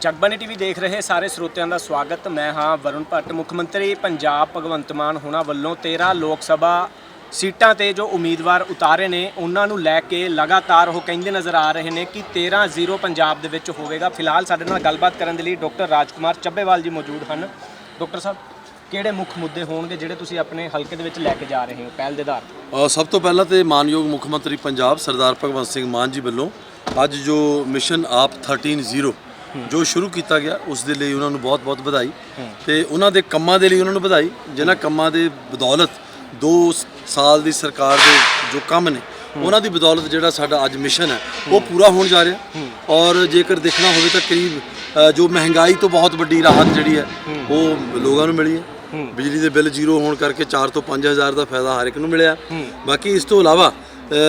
Jagbani TV ਦੇਖ ਰਹੇ ਸਾਰੇ ਸਰੋਤਿਆਂ ਦਾ ਸਵਾਗਤ। ਮੈਂ ਹਾਂ ਵਰੁਣ ਭੱਟ। ਮੁੱਖ ਮੰਤਰੀ ਪੰਜਾਬ ਭਗਵੰਤ ਮਾਨ ਹੋਣਾ ਵੱਲੋਂ 13 ਲੋਕ ਸਭਾ ਸੀਟਾਂ ਤੇ ਜੋ ਉਮੀਦਵਾਰ ਉਤਾਰੇ ਨੇ, ਉਹਨਾਂ ਨੂੰ ਲੈ ਕੇ ਲਗਾਤਾਰ ਉਹ ਕਹਿੰਦੇ ਨਜ਼ਰ ਆ ਰਹੇ ਨੇ ਕਿ 13-0 ਪੰਜਾਬ ਦੇ ਵਿੱਚ ਹੋਵੇਗਾ। ਫਿਲਹਾਲ ਸਾਡੇ ਨਾਲ ਗੱਲਬਾਤ ਕਰਨ ਦੇ ਲਈ ਡਾਕਟਰ ਰਾਜਕੁਮਾਰ ਚੱਬੇਵਾਲ ਜੀ ਮੌਜੂਦ ਹਨ। ਡਾਕਟਰ ਸਾਹਿਬ, ਕਿਹੜੇ ਮੁੱਖ ਮੁੱਦੇ ਹੋਣਗੇ ਜਿਹੜੇ ਤੁਸੀਂ ਆਪਣੇ ਹਲਕੇ ਦੇ ਵਿੱਚ ਲੈ ਕੇ ਜਾ ਰਹੇ ਹੋ ਪਹਿਲ ਦੇ ਆਧਾਰ ਤੇ? ਸਭ ਤੋਂ ਪਹਿਲਾਂ ਤੇ ਮਾਨਯੋਗ ਮੁੱਖ ਮੰਤਰੀ ਪੰਜਾਬ ਸਰਦਾਰ ਭਗਵੰਤ ਸਿੰਘ ਮਾਨ ਜੀ ਵੱਲੋਂ ਅੱਜ ਜੋ ਮਿਸ਼ਨ ਆਪ 13-0 ਜੋ ਸ਼ੁਰੂ ਕੀਤਾ ਗਿਆ, ਉਸ ਦੇ ਲਈ ਉਹਨਾਂ ਨੂੰ ਬਹੁਤ-ਬਹੁਤ ਵਧਾਈ ਤੇ ਉਹਨਾਂ ਦੇ ਕੰਮਾਂ ਦੇ ਲਈ ਉਹਨਾਂ ਨੂੰ ਵਧਾਈ। ਜਿਨ੍ਹਾਂ ਕੰਮਾਂ ਦੇ ਬਦੌਲਤ 2 ਸਾਲ ਦੀ ਸਰਕਾਰ ਦੇ ਜੋ ਕੰਮ ਨੇ, ਉਹਨਾਂ ਦੀ ਬਦੌਲਤ ਜਿਹੜਾ ਸਾਡਾ ਅੱਜ ਮਿਸ਼ਨ ਹੈ, ਉਹ ਪੂਰਾ ਹੋਣ ਜਾ ਰਿਹਾ। ਔਰ ਜੇਕਰ ਦੇਖਣਾ ਹੋਵੇ ਤਾਂ ਕਰੀਬ ਜੋ ਮਹਿੰਗਾਈ ਤੋਂ ਬਹੁਤ ਵੱਡੀ ਰਾਹਤ ਜਿਹੜੀ ਹੈ, ਉਹ ਲੋਕਾਂ ਨੂੰ ਮਿਲੀ ਹੈ। ਬਿਜਲੀ ਦੇ ਬਿੱਲ ਜ਼ੀਰੋ ਹੋਣ ਕਰਕੇ 4 ਤੋਂ 5000 ਦਾ ਫਾਇਦਾ ਹਰ ਇੱਕ ਨੂੰ ਮਿਲਿਆ। ਬਾਕੀ ਇਸ ਤੋਂ ਇਲਾਵਾ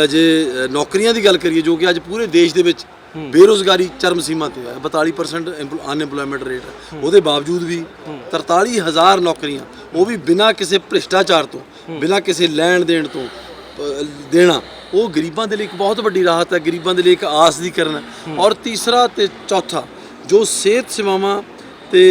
ਜੇ ਨੌਕਰੀਆਂ ਦੀ ਗੱਲ ਕਰੀਏ, ਜੋ ਕਿ ਅੱਜ ਪੂਰੇ ਦੇਸ਼ ਦੇ ਵਿੱਚ ਬੇਰੋਜ਼ਗਾਰੀ ਚਰਮ ਸੀਮਾ ਤੇ ਹੈ। 42% ਅਨਐਮਪਲੋਇਮੈਂਟ ਰੇਟ ਹੈ। ਉਹਦੇ ਬਾਵਜੂਦ ਵੀ 43000 ਨੌਕਰੀਆਂ ਉਹ ਵੀ ਬਿਨਾਂ ਕਿਸੇ ਭ੍ਰਿਸ਼ਟਾਚਾਰ ਤੋਂ ਬਿਨਾਂ ਕਿਸੇ ਲੈਣ ਦੇਣ ਤੋਂ ਦੇਣਾ ਉਹ ਗਰੀਬਾਂ ਦੇ ਲਈ ਇੱਕ ਬਹੁਤ ਵੱਡੀ ਰਾਹਤ ਹੈ। ਗਰੀਬਾਂ ਦੇ ਲਈ ਇੱਕ ਆਸ ਦੀ ਕਰਨ ਹੈ। ਔਰ ਤੀਸਰਾ ਤੇ ਚੌਥਾ ਜੋ ਸਿਹਤ ਸੇਵਾਵਾਂ ਤੇ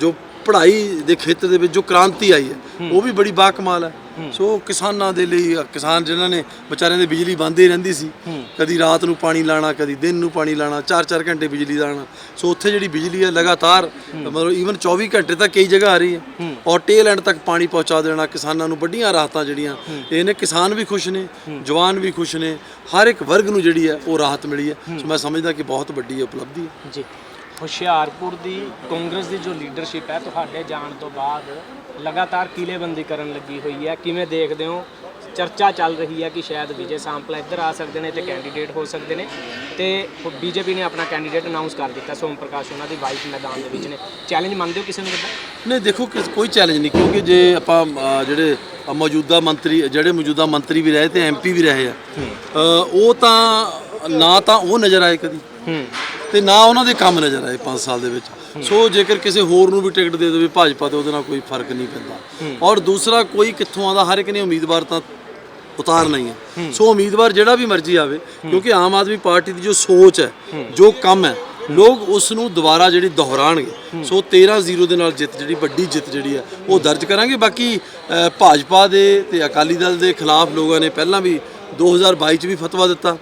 ਜੋ ਪੜ੍ਹਾਈ ਦੇ ਖੇਤਰ ਦੇ ਵਿੱਚ ਜੋ ਕ੍ਰਾਂਤੀ ਆਈ ਹੈ ਉਹ ਵੀ ਬੜੀ ਬਾਕਮਾਲ ਹੈ। ਸੋ ਕਿਸਾਨਾਂ ਦੇ ਲਈ ਕਿਸਾਨ ਜਿਨ੍ਹਾਂ ਨੇ ਵਿਚਾਰਿਆਂ ਦੀ ਬਿਜਲੀ ਬੰਦ ਹੀ ਰਹਿੰਦੀ ਸੀ ਕਦੀ ਰਾਤ ਨੂੰ ਪਾਣੀ ਲਾਣਾ ਕਦੀ ਦਿਨ ਨੂੰ ਪਾਣੀ ਲਾਣਾ 4-4 ਘੰਟੇ ਬਿਜਲੀ ਲਾਣਾ ਸੋ ਉੱਥੇ ਜਿਹੜੀ ਬਿਜਲੀ ਹੈ ਲਗਾਤਾਰ ਮਤਲਬ ਈਵਨ 24 ਘੰਟੇ ਤੱਕ ਕਈ ਜਗ੍ਹਾ ਆ ਰਹੀ ਹੈ। ਔਰ ਟੇਲ ਐਂਡ ਤੱਕ ਪਾਣੀ ਪਹੁੰਚਾ ਦੇਣਾ ਕਿਸਾਨਾਂ ਨੂੰ ਵੱਡੀਆਂ ਰਾਹਤਾਂ ਜਿਹੜੀਆਂ ਇਹ ਨੇ ਕਿਸਾਨ ਵੀ ਖੁਸ਼ ਨੇ ਜਵਾਨ ਵੀ ਖੁਸ਼ ਨੇ ਹਰ ਇੱਕ ਵਰਗ ਨੂੰ ਜਿਹੜੀ ਹੈ ਉਹ ਰਾਹਤ ਮਿਲੀ ਹੈ। ਸੋ ਮੈਂ ਸਮਝਦਾ ਕਿ ਬਹੁਤ ਵੱਡੀ ਉਪਲਬਧੀ ਹੈ। ਜੀ। ਹੁਸ਼ਿਆਰਪੁਰ ਦੀ ਕਾਂਗਰਸ ਦੀ ਜੋ ਲੀਡਰਸ਼ਿਪ ਹੈ ਤੁਹਾਡੇ ਜਾਣ ਤੋਂ ਬਾਅਦ ਲਗਾਤਾਰ ਕਿਲੇਬੰਦੀ ਕਰਨ ਲੱਗੀ ਹੋਈ ਹੈ। ਕਿਵੇਂ ਦੇਖਦੇ ਹੋ? ਚਰਚਾ ਚੱਲ ਰਹੀ ਹੈ ਕਿ ਸ਼ਾਇਦ ਵਿਜੇ ਸਾਂਪਲਾ ਇੱਧਰ ਆ ਸਕਦੇ ਨੇ ਤੇ ਕੈਂਡੀਡੇਟ ਹੋ ਸਕਦੇ ਨੇ। ਤੇ ਬੀਜੇਪੀ ਨੇ ਆਪਣਾ ਕੈਂਡੀਡੇਟ ਅਨਾਉਂਸ ਕਰ ਦਿੱਤਾ ਸੋਮ ਪ੍ਰਕਾਸ਼ ਉਹਨਾਂ ਦੀ ਵਾਈਫ ਮੈਦਾਨ ਦੇ ਵਿੱਚ ਨੇ। ਚੈਲੰਜ ਮੰਨਦੇ ਹੋ ਕਿਸੇ ਨੂੰ ਵੱਡਾ ਨਹੀਂ ਦੇਖੋ ਕੋਈ ਚੈਲੰਜ ਨਹੀਂ ਕਿਉਂਕਿ ਜੇ ਆਪਾਂ ਜਿਹੜੇ ਮੌਜੂਦਾ ਮੰਤਰੀ ਜਿਹੜੇ ਮੌਜੂਦਾ ਮੰਤਰੀ ਵੀ ਰਹੇ ਤੇ ਐਮਪੀ ਵੀ ਰਹੇ ਆ ਉਹ ਤਾਂ ਨਾ ਤਾਂ ਉਹ ਨਜ਼ਰ ਆਏ ਕਦੀ। ਤੇ ਨਾ ਉਹਨਾਂ ਦੇ ਕੰਮ ਨਜ਼ਰ ਆਏ 5 ਸਾਲ ਦੇ ਵਿੱਚ। ਸੋ ਜੇਕਰ ਕਿਸੇ ਹੋਰ ਨੂੰ ਵੀ ਟਿਕਟ ਦੇ ਦੇਵੇ ਭਾਜਪਾ ਤੇ ਉਹਦੇ ਨਾਲ ਕੋਈ ਫ਼ਰਕ ਨਹੀਂ ਪੈਂਦਾ। ਔਰ ਦੂਸਰਾ ਕੋਈ ਕਿੱਥੋਂ ਆਉਂਦਾ ਹਰ ਇੱਕ ਨੇ ਉਮੀਦਵਾਰ ਤਾਂ ਉਤਾਰਨਾ ਹੀ। ਹੈ। ਸੋ ਉਮੀਦਵਾਰ ਜਿਹੜਾ ਵੀ ਮਰਜ਼ੀ ਆਵੇ ਕਿਉਂਕਿ ਆਮ ਆਦਮੀ ਪਾਰਟੀ ਦੀ ਜੋ ਸੋਚ ਹੈ ਜੋ ਕੰਮ ਹੈ ਲੋਕ ਉਸ ਨੂੰ ਦੁਬਾਰਾ ਜਿਹੜੀ ਦੁਹਰਾਣਗੇ। ਸੋ 13-0 ਦੇ ਨਾਲ ਜਿੱਤ ਜਿਹੜੀ ਵੱਡੀ ਜਿੱਤ ਜਿਹੜੀ ਹੈ ਉਹ ਦਰਜ ਕਰਾਂਗੇ। ਬਾਕੀ ਭਾਜਪਾ ਦੇ ਤੇ ਅਕਾਲੀ ਦਲ ਦੇ ਖਿਲਾਫ ਲੋਕਾਂ ਨੇ ਪਹਿਲਾਂ ਵੀ 2022 ਚ ਵੀ ਫਤਵਾ ਦਿੱਤਾ।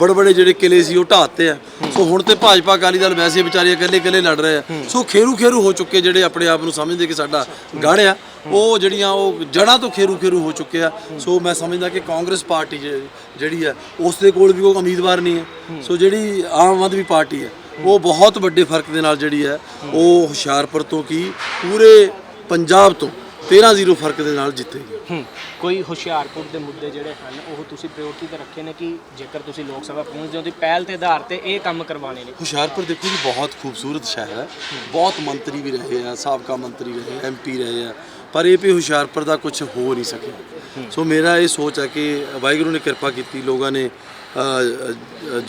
ਬੜੇ ਬੜੇ ਜਿਹੜੇ ਕਿਲੇ ਸੀ, ਉਹ ਢਾਤੇ ਆ। ਸੋ ਹੁਣ ਤੇ ਭਾਜਪਾ ਅਕਾਲੀ ਦਲ ਵੈਸੇ ਵਿਚਾਰੇ ਇਕੱਲੇ ਇਕੱਲੇ ਲੜ ਰਹੇ ਆ। ਸੋ ਖੇਰੂ ਖੇਰੂ ਹੋ ਚੁੱਕੇ ਜਿਹੜੇ ਆਪਣੇ ਆਪ ਨੂੰ ਸਮਝਦੇ ਕਿ ਸਾਡਾ ਗੜ ਆ। ਉਹ ਜਿਹੜੀਆਂ ਉਹ ਜੜਾਂ ਤੋਂ ਖੇਰੂ ਖੇਰੂ ਹੋ ਚੁੱਕੇ ਆ। ਸੋ ਮੈਂ ਸਮਝਦਾ ਕਿ ਕਾਂਗਰਸ ਪਾਰਟੀ ਜਿਹੜੀ ਹੈ ਉਸ ਦੇ ਕੋਲ ਵੀ ਕੋਈ ਉਮੀਦਵਾਰ ਨਹੀਂ ਹੈ ਸੋ ਜਿਹੜੀ ਆਮ ਆਦਮੀ ਪਾਰਟੀ ਹੈ ਉਹ ਬਹੁਤ ਵੱਡੇ ਫ਼ਰਕ ਦੇ ਨਾਲ ਜਿਹੜੀ ਹੈ ਉਹ ਹੁਸ਼ਿਆਰਪੁਰ ਤੋਂ ਕੀ ਪੂਰੇ ਪੰਜਾਬ ਤੋਂ 13-0 ਫ਼ਰਕ ਦੇ ਨਾਲ ਜਿੱਤੇਗੀ ਹੂੰ ਕੋਈ ਹੁਸ਼ਿਆਰਪੁਰ ਦੇ ਮੁੱਦੇ ਜਿਹੜੇ ਹਨ ਉਹ ਤੁਸੀਂ ਪ੍ਰਾਇੋਰਟੀ ਤੇ ਰੱਖੇ ਨੇ ਕਿ ਜੇਕਰ ਤੁਸੀਂ ਲੋਕ ਸਭਾ ਪਹੁੰਚਦੇ ਹੋ ਦੀ ਪਹਿਲ ਦੇ ਆਧਾਰ ਤੇ ਇਹ ਕੰਮ ਕਰਵਾਣੇ ਨੇ? ਹੁਸ਼ਿਆਰਪੁਰ ਦੇਖੋ ਜੀ ਬਹੁਤ ਖੂਬਸੂਰਤ ਸ਼ਹਿਰ ਹੈ। ਬਹੁਤ ਮੰਤਰੀ ਵੀ ਰਹੇ ਆ ਸਾਬਕਾ ਮੰਤਰੀ ਰਹੇ ਐਮਪੀ ਰਹੇ ਆ ਪਰ ਇਹ ਵੀ ਹੁਸ਼ਿਆਰਪੁਰ ਦਾ ਕੁਝ ਹੋ ਨਹੀਂ ਸਕਿਆ। ਸੋ ਮੇਰਾ ਇਹ ਸੋਚ ਹੈ ਕਿ ਵਾਹਿਗੁਰੂ ਨੇ ਕਿਰਪਾ ਕੀਤੀ ਲੋਕਾਂ ਨੇ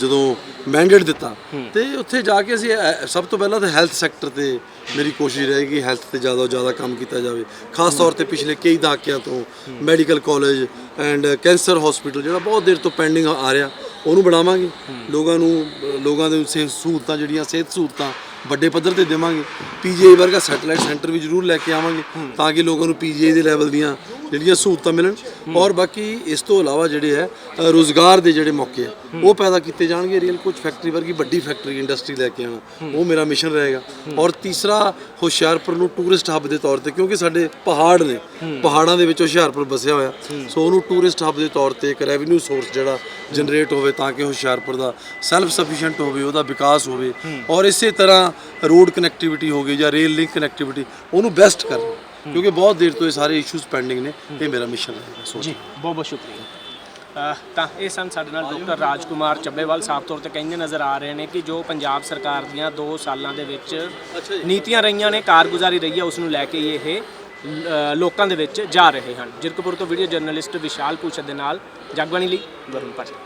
ਜਦੋਂ ਮੈਂਡੇਟ ਦਿੱਤਾ ਤੇ ਉੱਥੇ ਜਾ ਕੇ ਅਸੀਂ ਸਭ ਤੋਂ ਪਹਿਲਾਂ ਤਾਂ ਹੈਲਥ ਸੈਕਟਰ ਤੇ ਮੇਰੀ ਕੋਸ਼ਿਸ਼ ਰਹੇਗੀ ਹੈਲਥ ਤੇ ਜ਼ਿਆਦਾ ਜ਼ਿਆਦਾ ਕੰਮ ਕੀਤਾ ਜਾਵੇ। ਖਾਸ ਤੌਰ ਤੇ ਪਿਛਲੇ ਕਈ ਦਹਾਕਿਆਂ ਤੋਂ medical college and cancer hospital ਜਿਹੜਾ ਬਹੁਤ ਦੇਰ ਤੋਂ ਪੈਂਡਿੰਗ ਆ ਰਿਹਾ ਉਹਨੂੰ ਬਣਾਵਾਂਗੇ। ਲੋਕਾਂ ਨੂੰ ਲੋਕਾਂ ਦੇ ਸਿਹਤ ਸਹੂਲਤਾਂ ਜਿਹੜੀਆਂ ਸਿਹਤ ਸਹੂਲਤਾਂ ਵੱਡੇ ਪੱਧਰ ਤੇ ਦੇਵਾਂਗੇ। ਪੀਜੀਆਈ ਵਰਗਾ ਸੈਟੇਲਾਈਟ ਸੈਂਟਰ ਵੀ ਜ਼ਰੂਰ ਲੈ ਕੇ ਆਵਾਂਗੇ ਤਾਂ ਕਿ ਲੋਕਾਂ ਨੂੰ ਪੀਜੀਆਈ ਦੇ ਲੈਵਲ ਦੀਆਂ ਜਿਹੜੀਆਂ ਸਹੂਲਤਾਂ ਮਿਲਣ। ਔਰ ਬਾਕੀ ਇਸ ਤੋਂ ਇਲਾਵਾ ਜਿਹੜੇ ਹੈ ਅ, ਰੋਜ਼ਗਾਰ ਦੇ ਜਿਹੜੇ ਮੌਕੇ ਆ ਉਹ ਪੈਦਾ ਕੀਤੇ ਜਾਣਗੇ। ਰੀਅਲ ਕੁਝ ਫੈਕਟਰੀ ਵਰਗੀ ਵੱਡੀ ਫੈਕਟਰੀ ਇੰਡਸਟਰੀ ਲੈ ਕੇ ਆਉਣਾ ਉਹ ਮੇਰਾ ਮਿਸ਼ਨ ਰਹੇਗਾ। ਔਰ ਤੀਸਰਾ ਹੁਸ਼ਿਆਰਪੁਰ ਨੂੰ ਟੂਰਿਸਟ ਹੱਬ ਦੇ ਤੌਰ ਤੇ ਕਿਉਂਕਿ ਸਾਡੇ ਪਹਾੜ ਨੇ ਪਹਾੜਾਂ ਦੇ ਵਿੱਚ ਹੁਸ਼ਿਆਰਪੁਰ ਵਸਿਆ ਹੋਇਆ। ਸੋ ਉਹਨੂੰ ਟੂਰਿਸਟ ਹੱਬ ਦੇ ਤੌਰ ਤੇ ਇੱਕ ਰੈਵਨਿਊ ਸੋਰਸ ਜਿਹੜਾ ਜਨਰੇਟ ਹੋਵੇ ਤਾਂ ਕਿ ਹੁਸ਼ਿਆਰਪੁਰ ਦਾ ਸੈਲਫ ਸਫੀਸ਼ੀਐਂਟ ਹੋਵੇ ਉਹਦਾ ਵਿਕਾਸ ਹੋਵੇ। ਔਰ ਇਸੇ ਤਰ੍ਹਾਂ ਰੋਡ ਕਨੈਕਟੀਵਿਟੀ ਹੋਵੇ ਜਾਂ ਰੇਲ ਲਿੰਕ ਕਨੈਕਟੀਵਿਟੀ ਉਹਨੂੰ ਬੈਸਟ ਕਰਨਾ ਕਿਉਂਕਿ ਬਹੁਤ ਦੇਰ ਤੋਂ ਇਹ ਸਾਰੇ ਇਸ਼ੂਜ਼ ਪੈਂਡਿੰਗ ਨੇ ਇਹ ਮੇਰਾ ਮਿਸ਼ਨ ਜੀ ਬਹੁਤ ਬਹੁਤ ਸ਼ੁਕਰੀਆ। ਅਹ ਤਾਂ ਇਹ ਸਨ ਸਾਡੇ ਨਾਲ ਡਾਕਟਰ ਰਾਜਕੁਮਾਰ ਚੱਬੇਵਾਲ ਸਾਫ਼ ਤੌਰ ਤੇ ਕਹਿੰਦੇ ਨਜ਼ਰ ਆ ਰਹੇ ਨੇ ਕਿ ਜੋ ਪੰਜਾਬ ਸਰਕਾਰ ਦੀਆਂ 2 ਸਾਲਾਂ ਦੇ ਵਿੱਚ ਨੀਤੀਆਂ ਰਹੀਆਂ ਨੇ ਕਾਰਗੁਜ਼ਾਰੀ ਰਹੀ ਹੈ ਉਸ ਨੂੰ ਲੈ ਕੇ ਇਹ ਅਹ, ਲੋਕਾਂ ਦੇ ਵਿੱਚ ਜਾ ਰਹੇ ਹਨ। ਜਿਰਕਪੁਰ ਤੋਂ ਵੀਡੀਓ ਜਰਨਲਿਸਟ ਵਿਸ਼ਾਲ ਪੂਛਤ ਦੇ ਨਾਲ ਜਗਬਾਣੀ ਲਈ ਵਰੁਣ ਭੱਟ